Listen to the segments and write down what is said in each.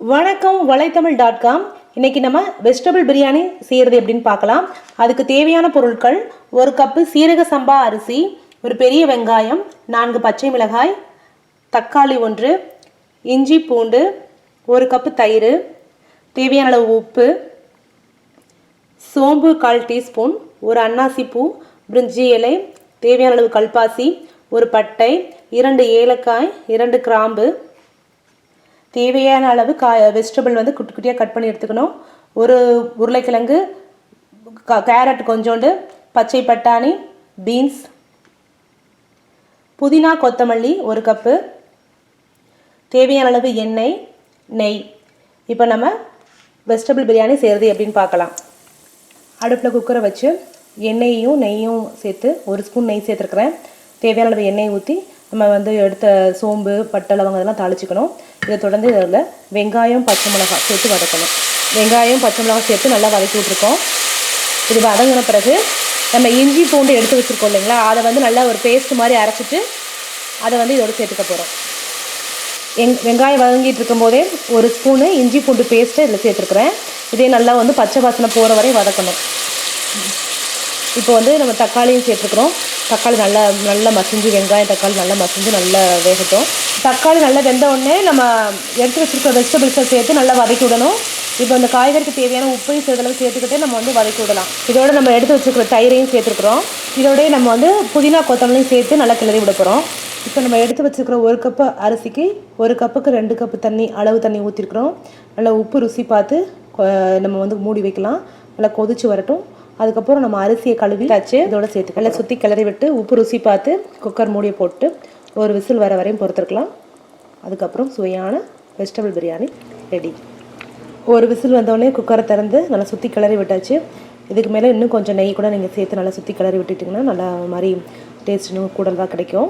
வணக்கம் வலைத்தமிழ் dot com இன்னைக்கு நம்ம வெஜிடபிள் பிரியாணி செய்கிறது எப்படின்னு பார்க்கலாம். அதுக்கு தேவையான பொருட்கள் ஒரு கப்பு சீரக சம்பா அரிசி ஒரு பெரிய வெங்காயம் நான்கு பச்சை மிளகாய் தக்காளி ஒன்று இஞ்சி பூண்டு ஒரு கப்பு தயிர் தேவையான அளவு உப்பு சோம்பு கால் டீஸ்பூன் ஒரு அன்னாசி பூ பிரிஞ்சி இலை தேவையான அளவு கல்பாசி ஒரு பட்டை இரண்டு ஏலக்காய் இரண்டு கிராம்பு தேவையான அளவு காய் வெஜிடபிள் வந்து குட்டி குட்டியாக கட் பண்ணி எடுத்துக்கணும். ஒரு உருளைக்கிழங்கு க- கேரட் கொஞ்சோண்டு பச்சை பட்டாணி பீன்ஸ் புதினா கொத்தமல்லி ஒரு கப்பு தேவையான அளவு எண்ணெய் நெய். இப்போ நம்ம வெஜிடபிள் பிரியாணி செய்கிறது எப்படின்னு பார்க்கலாம். அடுப்பில் குக்கரை வச்சு எண்ணெயையும் நெய்யும் சேர்த்து ஒரு ஸ்பூன் நெய் சேர்த்துருக்குறேன். தேவையான அளவு எண்ணெய் ஊற்றி நம்ம வந்து எடுத்த சோம்பு பட்டை லவங்க இதெல்லாம் தாளிச்சிக்கணும். இதை தொடர்ந்து இதில் வெங்காயம் பச்சை மிளகாய் சேர்த்து வதக்கணும். வெங்காயம் பச்சை மிளகாய் சேர்த்து நல்லா வதக்கி விட்ருக்கோம் இது வதங்கின பிறகு நம்ம இஞ்சி பூண்டு எடுத்து வச்சுருக்கோம் இல்லைங்களா? அதை வந்து நல்லா ஒரு பேஸ்ட் மாதிரி அரைச்சிட்டு அதை வந்து இதோட சேர்த்துக்க போகிறோம் எங் வெங்காயம் வதங்கிட்டு இருக்கும்போதே ஒரு ஸ்பூனு இஞ்சி பூண்டு பேஸ்ட்டு இதில் சேர்த்துருக்குறேன். இதே நல்லா வந்து பச்சை வாசனை போகிற வரை வதக்கணும். இப்போ வந்து நம்ம தக்காளியும் சேர்த்துருக்குறோம். தக்காளி நல்லா நல்லா மசிஞ்சு வெங்காயம் தக்காளி நல்லா மசிஞ்சு நல்லா வேகட்டும். தக்காளி நல்லா வெந்த உடனே நம்ம எடுத்து வச்சுருக்க வெஜிடபிள்ஸை சேர்த்து நல்லா வதக்கி விடணும். இப்போ அந்த காய்கறிக்கு தேவையான உப்பையும் சேர்த்தளவு சேர்த்துக்கிட்டே நம்ம வந்து வதக்கி விடலாம். இதோட நம்ம எடுத்து வச்சுருக்கிற தயிரையும் சேர்த்துருக்குறோம். இதோடய நம்ம வந்து புதினா கொத்தமல்லியும் சேர்த்து நல்லா கிளறி விட போகிறோம் இப்போ நம்ம எடுத்து வச்சிருக்கிற ஒரு கப்பு அரிசிக்கு ஒரு கப்புக்கு ரெண்டு கப்பு தண்ணி அளவு தண்ணி ஊற்றிருக்கிறோம் நல்லா உப்பு ருசி பார்த்து நம்ம வந்து மூடி வைக்கலாம். நல்லா கொதிச்சு வரட்டும். அதுக்கப்புறம் நம்ம அரிசியை கழுவி வச்சு இதோட சேர்த்து நல்லா சுற்றி கிளறி விட்டு உப்பு ருசி பார்த்து குக்கர் மூடியை போட்டு ஒரு விசில் வர வரையும் பொறுத்துருக்கலாம். அதுக்கப்புறம் சுவையான வெஜிடபிள் பிரியாணி ரெடி ஒரு விசில் வந்தோடனே குக்கரை திறந்து நல்லா சுற்றி கிளறி விட்டாச்சு. இதுக்கு மேலே இன்னும் கொஞ்சம் நெய் கூட நீங்கள் சேர்த்து நல்லா சுற்றி கிளறி விட்டுட்டிங்கன்னா நல்லா மாதிரி டேஸ்ட் இன்னும் கூடுதலாக கிடைக்கும்.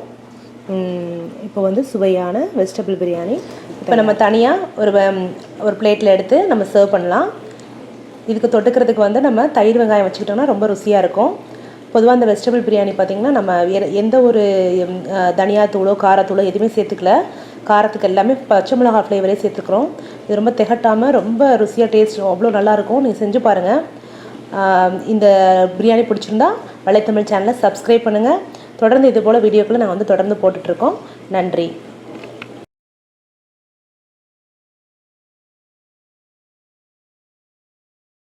இப்போ வந்து சுவையான வெஜிடபிள் பிரியாணி. இப்போ நம்ம தனியாக ஒரு ஒரு பிளேட்டில் எடுத்து நம்ம சர்வ் பண்ணலாம். இதுக்கு தொட்டுக்கிறதுக்கு வந்து நம்ம தயிர் வெங்காயம் வச்சுக்கிட்டோம்னா ரொம்ப ருசியாக இருக்கும். பொதுவாக அந்த வெஜிடபிள் பிரியாணி பார்த்திங்கன்னா நம்ம எந்த ஒரு தனியாத்தூளோ காரத்தூளோ எதுவுமே சேர்த்துக்கல. காரத்துக்கு எல்லாமே பச்சை மிளகாய் ஃப்ளேவரே சேர்த்துக்கிறோம். இது ரொம்ப திகட்டாமல் ரொம்ப ருசியாக டேஸ்ட் அவ்வளோ நல்லாயிருக்கும் நீங்கள் செஞ்சு பாருங்கள் இந்த பிரியாணி பிடிச்சிருந்தா வலைத்தமிழ் சேனலை சப்ஸ்கிரைப் பண்ணுங்கள் தொடர்ந்து இது போல் வீடியோக்களை நாங்கள் வந்து தொடர்ந்து போட்டுட்ருக்கோம் நன்றி.